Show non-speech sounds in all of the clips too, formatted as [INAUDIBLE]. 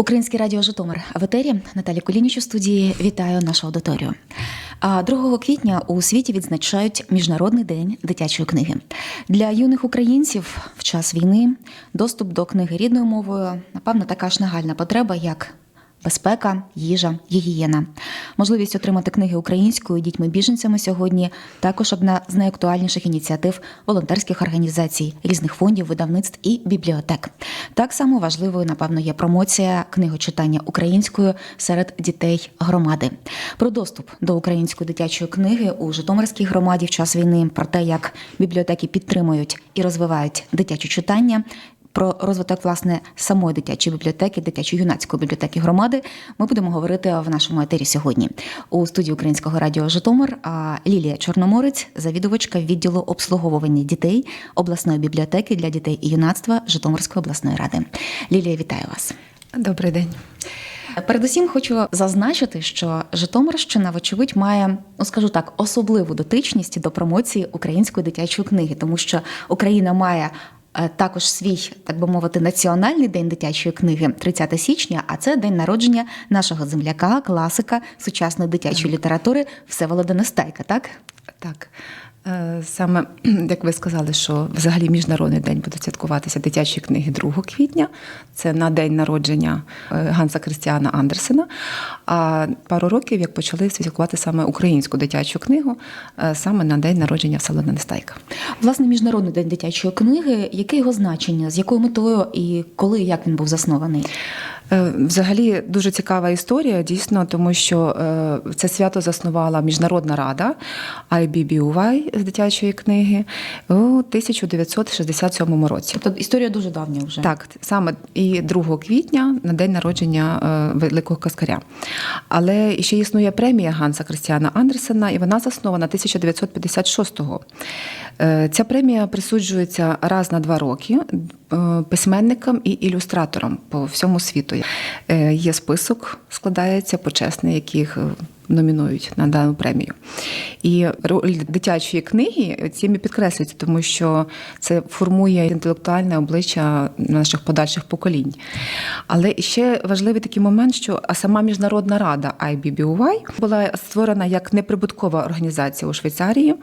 Українське радіо Житомир в етері Наталі Колініч у студії. Вітаю нашу аудиторію. А 2 квітня у світі відзначають Міжнародний день дитячої книги. Для юних українців в час війни доступ до книги рідною мовою, напевно, така ж нагальна потреба, як безпека, їжа, гігієна. Можливість отримати книги українською дітьми-біженцями сьогодні також одна з найактуальніших ініціатив волонтерських організацій, різних фондів, видавництв і бібліотек. Так само важливою, напевно, є промоція книгочитання українською серед дітей громади. Про доступ до української дитячої книги у Житомирській громаді в час війни, про те, як бібліотеки підтримують і розвивають дитяче читання. Про розвиток власне самої дитячої бібліотеки, дитячої юнацької бібліотеки громади ми будемо говорити в нашому етері сьогодні. У студії Українського радіо Житомир Лілія Чорноморець, завідувачка відділу обслуговування дітей обласної бібліотеки для дітей і юнацтва Житомирської обласної ради. Лілія, вітаю вас. Добрий день. Передусім хочу зазначити, що Житомирщина, вочевидь, має, ну скажу так, особливу дотичність до промоції української дитячої книги, тому що Україна має. Е, Також свій, так би мовити, національний день дитячої книги 30 січня, а це день народження нашого земляка, класика сучасної дитячої літератури Всеволода Нестайка, так? Так. Е, Саме [CLEARS THROAT] як ви сказали, що взагалі міжнародний день буде святкуватися дитячі книги 2 квітня. Це на день народження е, Ганса Крістіана Андерсена. А пару років як почали святкувати саме українську дитячу книгу, е, саме на день народження Всеволода Нестайка. Власне, міжнародний день дитячої книги. Яке його значення, з якою метою і коли як він був заснований? Е, Взагалі дуже цікава історія, дійсно, тому що е, це свято заснувала Міжнародна рада IBBUY з дитячої книги у 1967 році. Тобто історія дуже давня вже. Так, саме і 2 квітня на день народження е, великого каскаря. Але ще існує премія Ганса Крістіана Андерсена, і вона заснована 1956-го. Е, Ця премія присуджується раз на два роки письменникам і ілюстраторам по всьому світу. Е, Є список, складається почесний, яких е, номінують на дану премію. І роль дитячої книги цим і підкреслюється, тому що це формує інтелектуальне обличчя наших подальших поколінь. Але ще важливий такий момент, що сама міжнародна рада IBBUY була створена як неприбуткова організація у Швейцарії,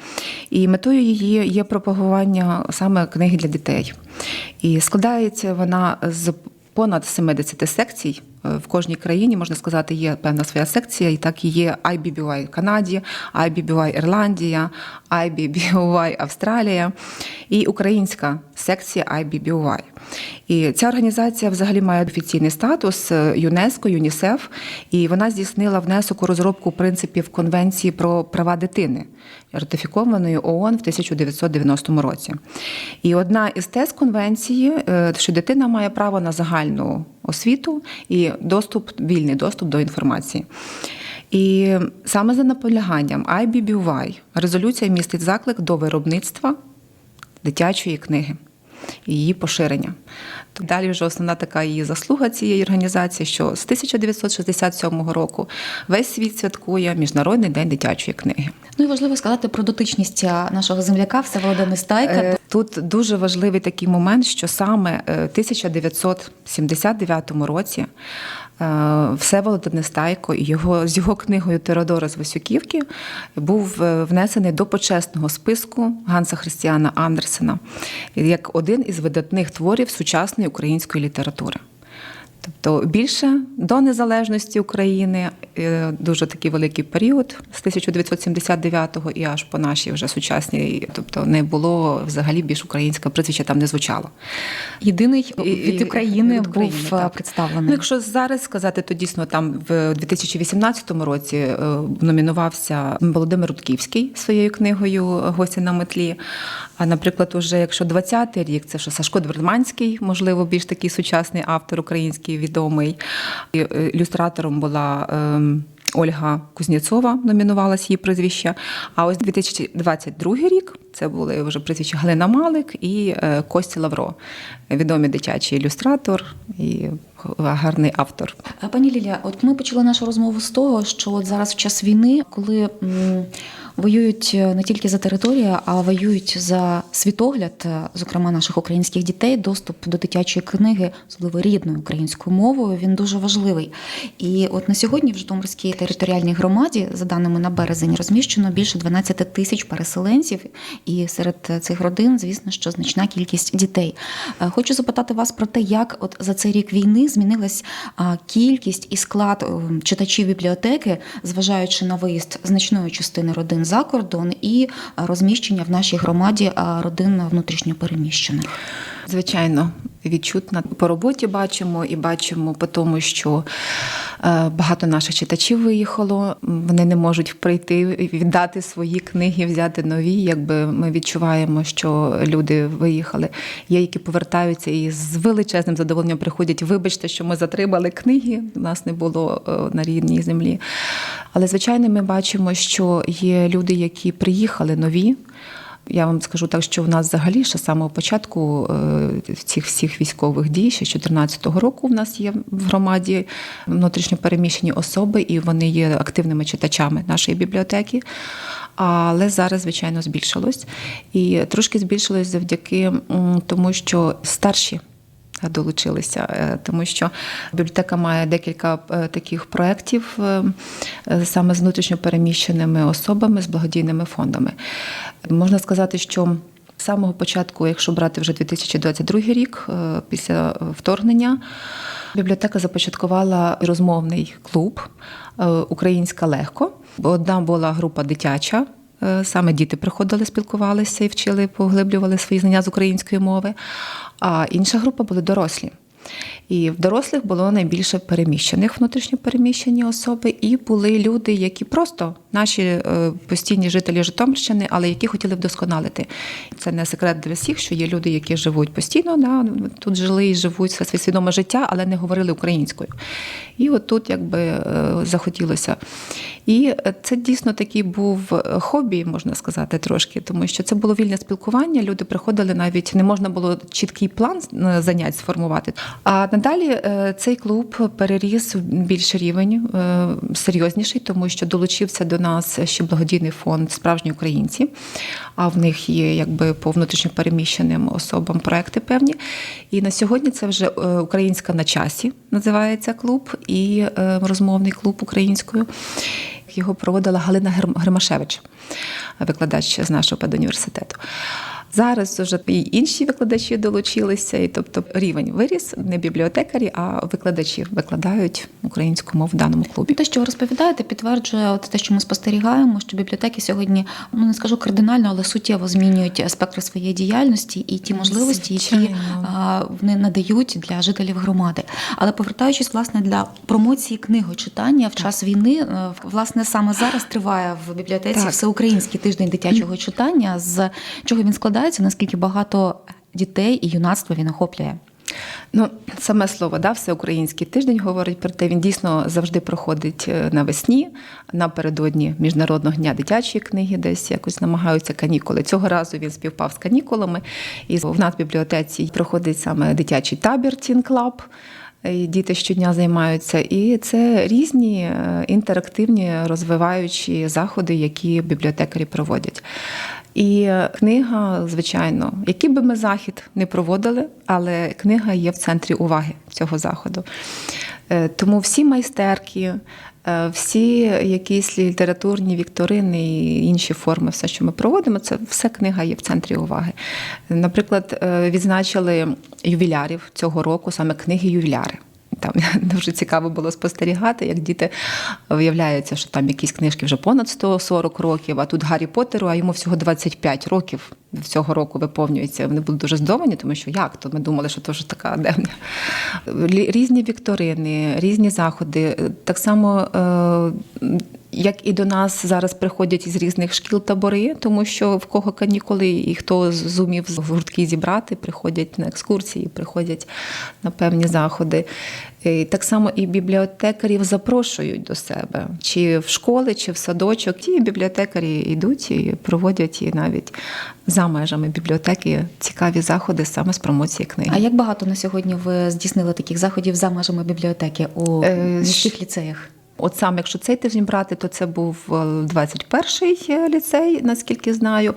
і метою її є пропагування саме книги для дітей. І складається вона з понад 70 секцій. В кожній країні можна сказати, є певна своя секція, і так є IBBY Канаді, IBBY Ірландія, IBBY Австралія і українська секція IBBY. І ця організація взагалі має офіційний статус е, ЮНЕСКО, ЮНІСЕФ, і вона здійснила внесок у розробку принципів Конвенції про права дитини, ратифікованої ООН в 1990 році. І одна із тез конвенції, е, що дитина має право на загальну освіту і доступ, вільний доступ до інформації. І саме за наполяганням IBBY резолюція містить заклик до виробництва дитячої книги і її поширення. Далі вже основна така її заслуга цієї організації, що з 1967 року весь світ святкує Міжнародний день дитячої книги. Ну і важливо сказати про дотичність нашого земляка Всеволода Нестайка. Е, Тут дуже важливий такий момент, що саме е, в 1979 році е, Всеволод Нестайко і його з його книгою Теодора з Васюківки був е, внесений до почесного списку Ганса Христіана Андерсена як один із видатних творів сучасної української літератури. Тобто більше до незалежності України е, дуже такий великий період з 1979-го і аж по нашій вже сучасній, тобто не було взагалі більш українське прізвище там не звучало. Єдиний від України від України, був так. е, представлений. Ну, якщо зараз сказати, то дійсно там в 2018 році е, номінувався Володимир Рудківський своєю книгою Гості на метлі. А, наприклад, уже якщо 20-й рік, це що Сашко Дверманський, можливо, більш такий сучасний автор український відомий. І, е, Ілюстратором була. ем, Ольга Кузнєцова номінувалась її прізвище. А ось 2022 рік це були вже прізвища Галина Малик і е, Костя Лавро, відомий дитячий ілюстратор і гарний автор. Пані Лілія, от ми почали нашу розмову з того, що от зараз в час війни, коли воюють е, не тільки за територію, а воюють за світогляд, е, зокрема наших українських дітей. Доступ до дитячої книги, особливо рідною українською мовою, він дуже важливий. І от на сьогодні в Житомирській територіальній громаді, за даними на березень, розміщено більше 12 тисяч переселенців, і серед цих родин, звісно, що значна кількість дітей. Е, Хочу запитати вас про те, як от за цей рік війни змінилась кількість і склад е, читачів бібліотеки, зважаючи на виїзд значної частини родин за кордон і розміщення в нашій громаді а, родин внутрішньопереміщених. Звичайно, відчутно по роботі бачимо і бачимо по тому, що е, багато наших читачів виїхало. Вони не можуть прийти віддати свої книги, взяти нові. Якби ми відчуваємо, що люди виїхали. Є, які повертаються і з величезним задоволенням приходять. Вибачте, що ми затримали книги. У нас не було е, на рідній землі. Але звичайно, ми бачимо, що є люди, які приїхали нові. Я вам скажу так, що в нас взагалі ще з самого початку е, цих всіх військових дій, ще з 2014 року в нас є в громаді внутрішньопереміщені особи, і вони є активними читачами нашої бібліотеки. Але зараз, звичайно, збільшилось. І трошки збільшилось завдяки тому, що старші долучилися, е, тому що бібліотека має декілька е, таких проєктів е, саме з внутрішньопереміщеними особами, з благодійними фондами. Можна сказати, що з самого початку, якщо брати вже 2022 рік, після вторгнення, бібліотека започаткувала розмовний клуб Українська легко. Одна була група дитяча. Е, Саме діти приходили, спілкувалися і вчили, поглиблювали свої знання з української мови. А інша група були дорослі. І в дорослих було найбільше переміщених внутрішньопереміщені особи, і були люди, які просто наші е, постійні жителі Житомирщини, але які хотіли вдосконалити. Це не секрет для всіх, що є люди, які живуть постійно, да, тут жили і живуть своє свідоме життя, але не говорили українською. І от тут якби е, захотілося. І це дійсно такий був е, хобі, можна сказати, трошки, тому що це було вільне спілкування. Люди приходили навіть не можна було чіткий план е, занять сформувати. А надалі е, цей клуб переріс в більший рівень, е, серйозніший, тому що долучився до нас ще благодійний фонд Справжні українці. А в них є якби по внутрішньо переміщеним особам проекти певні. І на сьогодні це вже е, Українська на часі називається клуб і е, розмовний клуб українською. Його проводила Галина Гримашевич, викладач з нашого педуніверситету. Зараз вже і інші викладачі долучилися, і тобто рівень виріс не бібліотекарі, а викладачі викладають українську мову в даному клубі. Те, що ви розповідаєте, підтверджує от те, що ми спостерігаємо, що бібліотеки сьогодні, ну не скажу кардинально, але суттєво змінюють спектр своєї діяльності і ті можливості, які вони надають для жителів громади. Але повертаючись власне для промоції книгочитання в час війни, е, власне саме зараз триває в бібліотеці Так. всеукраїнський тиждень дитячого читання. З чого він складається? Наскільки багато дітей і юнацтва він охоплює? Ну, саме слово, да, всеукраїнський тиждень говорить про те, він дійсно завжди проходить е, навесні, напередодні Міжнародного дня дитячої книги, десь якось намагаються канікули. Цього разу він співпав з канікулами. І в нас в бібліотеці проходить саме дитячий табір Тін Клаб. Діти щодня займаються, і це різні е, інтерактивні розвиваючі заходи, які бібліотекарі проводять. І книга, звичайно, який би ми захід не проводили, але книга є в центрі уваги цього заходу. Е, Тому всі майстерки, е, всі якісь літературні вікторини і інші форми, все, що ми проводимо, це все книга є в центрі уваги. Наприклад, е, відзначили ювілярів цього року, саме книги ювіляри. Там [LAUGHS] дуже цікаво було спостерігати, як діти виявляється, що там якісь книжки вже понад 140 років, а тут Гаррі Поттеру, а йому всього 25 років цього року виповнюється. Вони були дуже здивовані, тому що як то ми думали, що вже така давня. Різні вікторини, різні заходи. Так само. е, Як і до нас зараз приходять із різних шкіл табори, тому що в кого канікули, і хто зумів з гуртки зібрати, приходять на екскурсії, приходять на певні заходи. І так само і бібліотекарів запрошують до себе, чи в школи, чи в садочок. Ті бібліотекарі йдуть і проводять і навіть за межами бібліотеки цікаві заходи саме з промоції книги. А як багато на сьогодні ви здійснили таких заходів за межами бібліотеки у Е, ліцеях? От саме, якщо цей тиждень брати, то це був е, 21-й ліцей, наскільки знаю.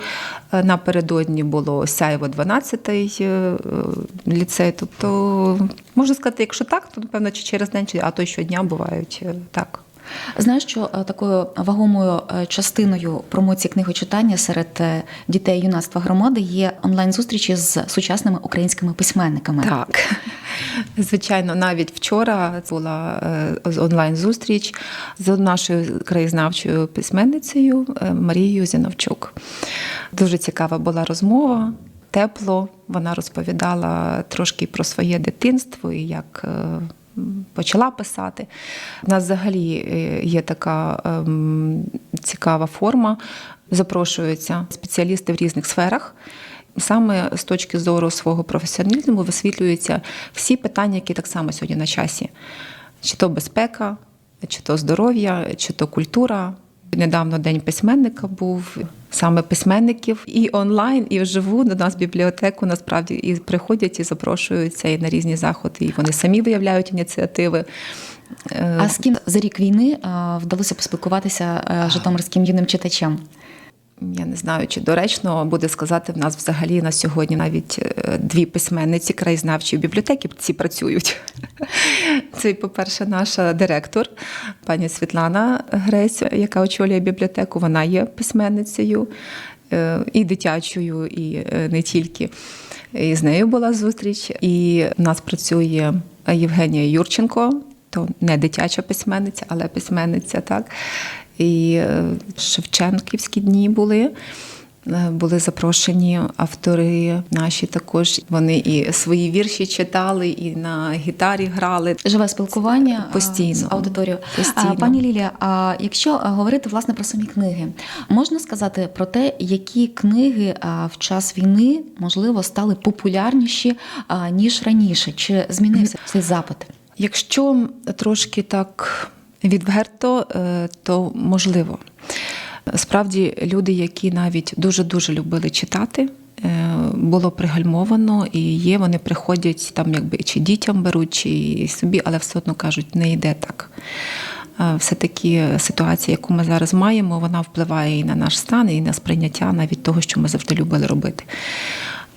Е, Напередодні було Сяєво 12-й е, е, ліцей. Тобто, можна сказати, якщо так, то напевно чи через день, чи а то щодня бувають е, так. Знаєш, що е, такою вагомою е, частиною промоції книгочитання серед е, дітей юнацтва громади є онлайн-зустрічі з сучасними українськими письменниками. Так. [LAUGHS] Звичайно, навіть вчора була онлайн-зустріч з нашою краєзнавчою письменницею Марією Зіновчук. Дуже цікава була розмова, тепло. Вона розповідала трошки про своє дитинство і як. Почала писати. У нас взагалі е, є така ем, цікава форма. Запрошуються спеціалісти в різних сферах. Саме з точки зору свого професіоналізму висвітлюються всі питання, які так само сьогодні на часі: чи то безпека, чи то здоров'я, чи то культура. Недавно день письменника був саме письменників і онлайн, і вживу до нас в бібліотеку насправді і приходять і запрошуються і на різні заходи. І вони самі виявляють ініціативи. А з ким за рік війни е, вдалося поспілкуватися е, житомирським юним читачам? Я не знаю, чи доречно буде сказати, в нас взагалі на сьогодні навіть е, дві письменниці краєзнавчої бібліотеки ці працюють. Це, по-перше, наша директор, пані Світлана Гресь, яка очолює бібліотеку. Вона є письменницею е, і дитячою, і е, не тільки. І з нею була зустріч. І в нас працює Євгенія Юрченко, то не дитяча письменниця, але письменниця, так. І е, Шевченківські дні були. Е, Були запрошені автори наші також. Вони і свої вірші читали, і на гітарі грали. Живе спілкування е, Постійно. з аудиторією. Постійно. Пані Лілія, а якщо е, говорити власне про самі книги, можна сказати про те, які книги в час війни можливо стали популярніші ніж раніше? Чи змінився цей запит? Якщо трошки так відверто, е, то можливо. Справді, люди, які навіть дуже-дуже любили читати, е, було пригальмовано і є, вони приходять там, якби чи дітям беруть, чи собі, але все одно кажуть, не йде так. Е, Все-таки ситуація, яку ми зараз маємо, вона впливає і на наш стан, і на сприйняття навіть того, що ми завжди любили робити.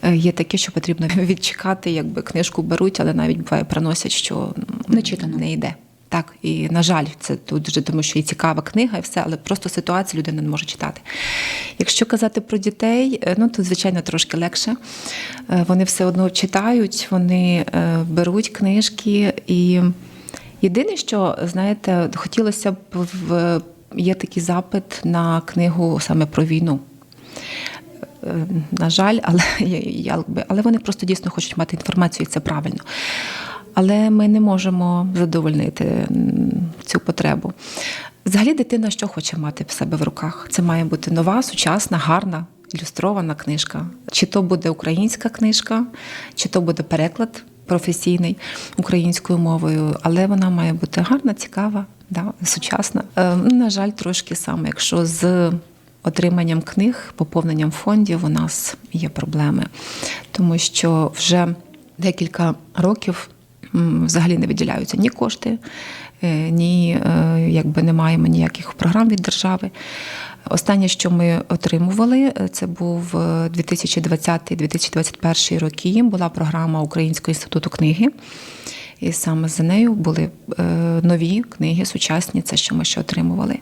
Е, Є таке, що потрібно [LAUGHS] відчекати, якби книжку беруть, але навіть буває приносять, що Не не йде. Так, і на жаль, це тут дуже тому, що і цікава книга, і все, але просто ситуація людина не може читати. Якщо казати про дітей, е, ну то звичайно трошки легше. Е, Вони все одно читають, вони е, беруть книжки. І єдине, що знаєте, хотілося б в є такий запит на книгу саме про війну. На жаль, але, [LAUGHS] але вони просто дійсно хочуть мати інформацію, і це правильно. Але ми не можемо задовольнити цю потребу. Взагалі, дитина що хоче мати в себе в руках? Це має бути нова, сучасна, гарна, ілюстрована книжка. Чи то буде українська книжка, чи то буде переклад професійний українською мовою, але вона має бути гарна, цікава, да, сучасна. Е, на жаль, трошки саме, якщо з отриманням книг, поповненням фондів у нас є проблеми, тому що вже декілька років взагалі не виділяються ні кошти, е, ні е, якби не маємо ніяких програм від держави. Останнє, що ми отримували, е, це був е, 2020-2021 роки. Була програма Українського інституту книги. І саме за нею були нові книги, сучасні, це що ми ще отримували.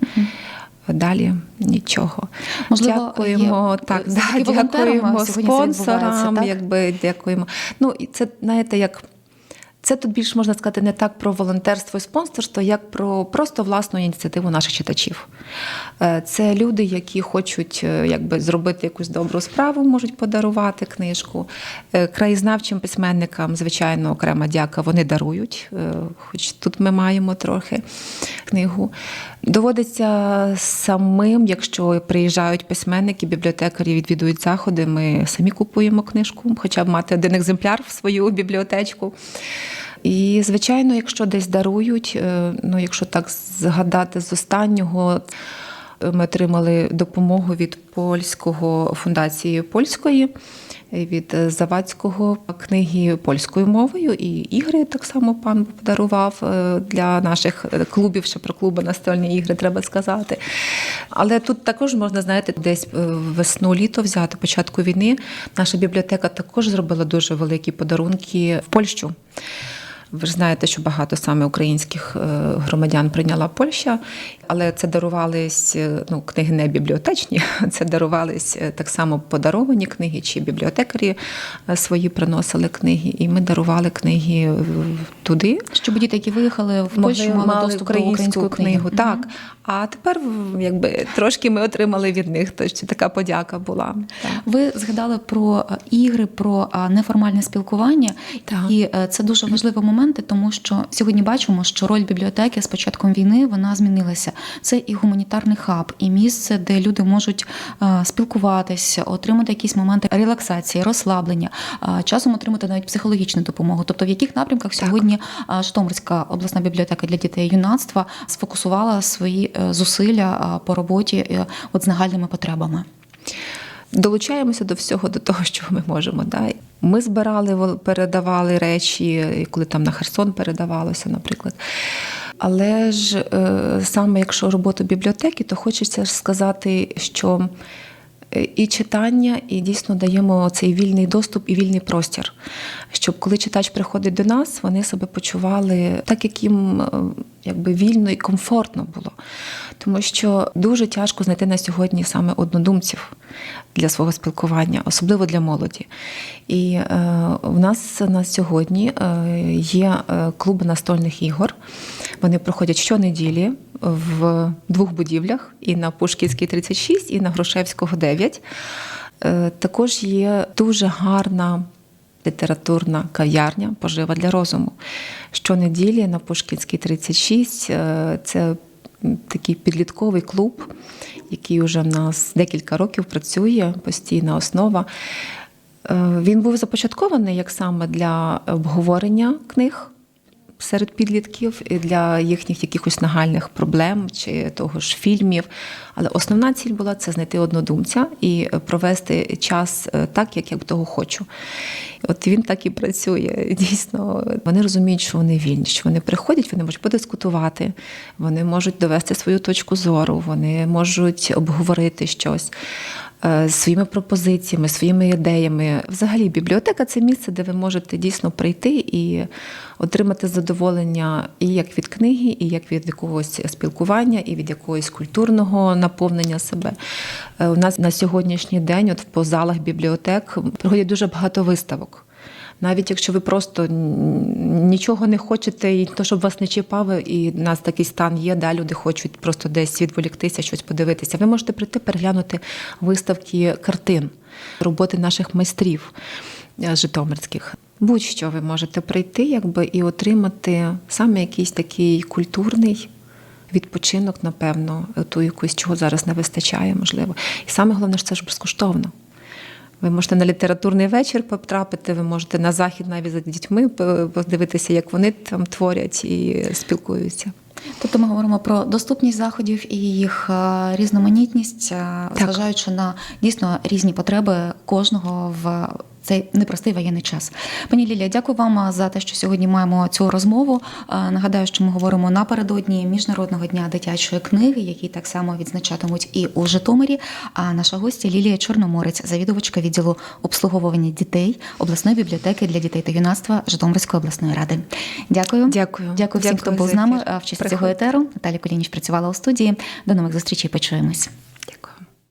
Далі нічого. Можливо, дякуємо є, так, да, дякуємо спонсорам, так? якби дякуємо. Ну і це знаєте, як це тут більш можна сказати не так про волонтерство і спонсорство, як про просто власну ініціативу наших читачів. Е, Це люди, які хочуть е, якби зробити якусь добру справу, можуть подарувати книжку. Е, Краєзнавчим письменникам, звичайно, окрема дяка, вони дарують, хоч тут ми маємо трохи книгу. Доводиться самим, якщо приїжджають письменники, бібліотекарі відвідують заходи, ми самі купуємо книжку, хоча б мати один екземпляр в свою бібліотечку. І, звичайно, якщо десь дарують, е, ну якщо так згадати з останнього, ми отримали допомогу від польського фундації польської. Від е, Завадського книги польською мовою, і ігри так само пан подарував е, для наших е, клубів, ще про клуби настольні ігри треба сказати. Але тут також можна, знаєте, десь е, весну-літо взяти початку війни. Наша бібліотека також зробила дуже великі подарунки в Польщу. Ви ж знаєте, що багато саме українських е, громадян прийняла Польща, але це дарувались е, ну, книги не бібліотечні, це дарувались е, так само подаровані книги, чи бібліотекарі свої приносили книги, і ми дарували книги туди. Щоб діти, які виїхали в Польщу, Могли- мали, доступ до української книги. Так. А тепер якби трошки ми отримали від них, то ще така подяка була. Так. Ви згадали про ігри, про неформальне спілкування, Так. і це дуже важливі моменти, тому що сьогодні бачимо, що роль бібліотеки з початком війни вона змінилася. Це і гуманітарний хаб, і місце, де люди можуть е, спілкуватися, отримати якісь моменти релаксації, розслаблення, часом отримати навіть психологічну допомогу. Тобто, в яких напрямках сьогодні е, Житомирська обласна бібліотека для дітей і юнацтва сфокусувала свої е, зусилля по роботі е, от з нагальними потребами. Долучаємося до всього, до того, що ми можемо. Да? Ми збирали, передавали речі, коли там на Херсон передавалося, наприклад. Але ж е, саме якщо робота бібліотеки, то хочеться сказати, що і читання, і дійсно даємо цей вільний доступ і вільний простір. Щоб коли читач приходить до нас, вони себе почували так, як їм е, якби вільно і комфортно було. Тому що дуже тяжко знайти на сьогодні саме однодумців для свого спілкування, особливо для молоді. І е, в нас на сьогодні е, є е, клуби настольних ігор. Вони проходять щонеділі в двох будівлях: і на Пушкінській 36, і на Грушевського 9. Е, також є дуже гарна літературна кав'ярня пожива для розуму. Щонеділі на Пушкінській 36 е, це такий підлітковий клуб, який вже в нас декілька років працює, постійна основа. Е, Він був започаткований як саме для обговорення книг серед підлітків для їхніх якихось нагальних проблем чи того ж фільмів. Але основна ціль була це знайти однодумця і провести час е, так, як я того хочу. От він так і працює. [LAUGHS] Дійсно, вони розуміють, що вони вільні, що вони приходять, вони можуть подискутувати, вони можуть довести свою точку зору, вони можуть обговорити щось. Е, Своїми пропозиціями, своїми ідеями. Взагалі, бібліотека це місце, де ви можете дійсно прийти і отримати задоволення і як від книги, і як від якогось спілкування, і від якогось культурного наповнення себе. Е, У нас на сьогоднішній день, от по залах бібліотек, проходять дуже багато виставок. Навіть якщо ви просто нічого не хочете, і то, щоб вас не чіпало, і в нас такий стан є, да, люди хочуть просто десь відволіктися, щось подивитися. Ви можете прийти переглянути виставки картин, роботи наших майстрів е, житомирських. Будь-що ви можете прийти, якби і отримати саме якийсь такий культурний. Відпочинок, напевно, ту якусь чого зараз не вистачає, можливо. І саме головне, що це ж безкоштовно. Ви можете на літературний вечір потрапити, ви можете на захід навіть за дітьми по- подивитися, як вони там творять і спілкуються. Тобто ми говоримо про доступність заходів і їх е, різноманітність, так. зважаючи на дійсно різні потреби кожного в цей непростий воєнний час. Пані Лілія, дякую вам за те, що сьогодні маємо цю розмову. Нагадаю, що ми говоримо напередодні міжнародного дня дитячої книги, який так само відзначатимуть і у Житомирі. А наша гостя Лілія Чорноморець, завідувачка відділу обслуговування дітей обласної бібліотеки для дітей та юнацтва Житомирської обласної ради. Дякую. Дякую. Дякую всім, Дякую хто був з нами в часі цього етеру. Наталя Колініч працювала у студії. До нових зустрічей. Почуємось.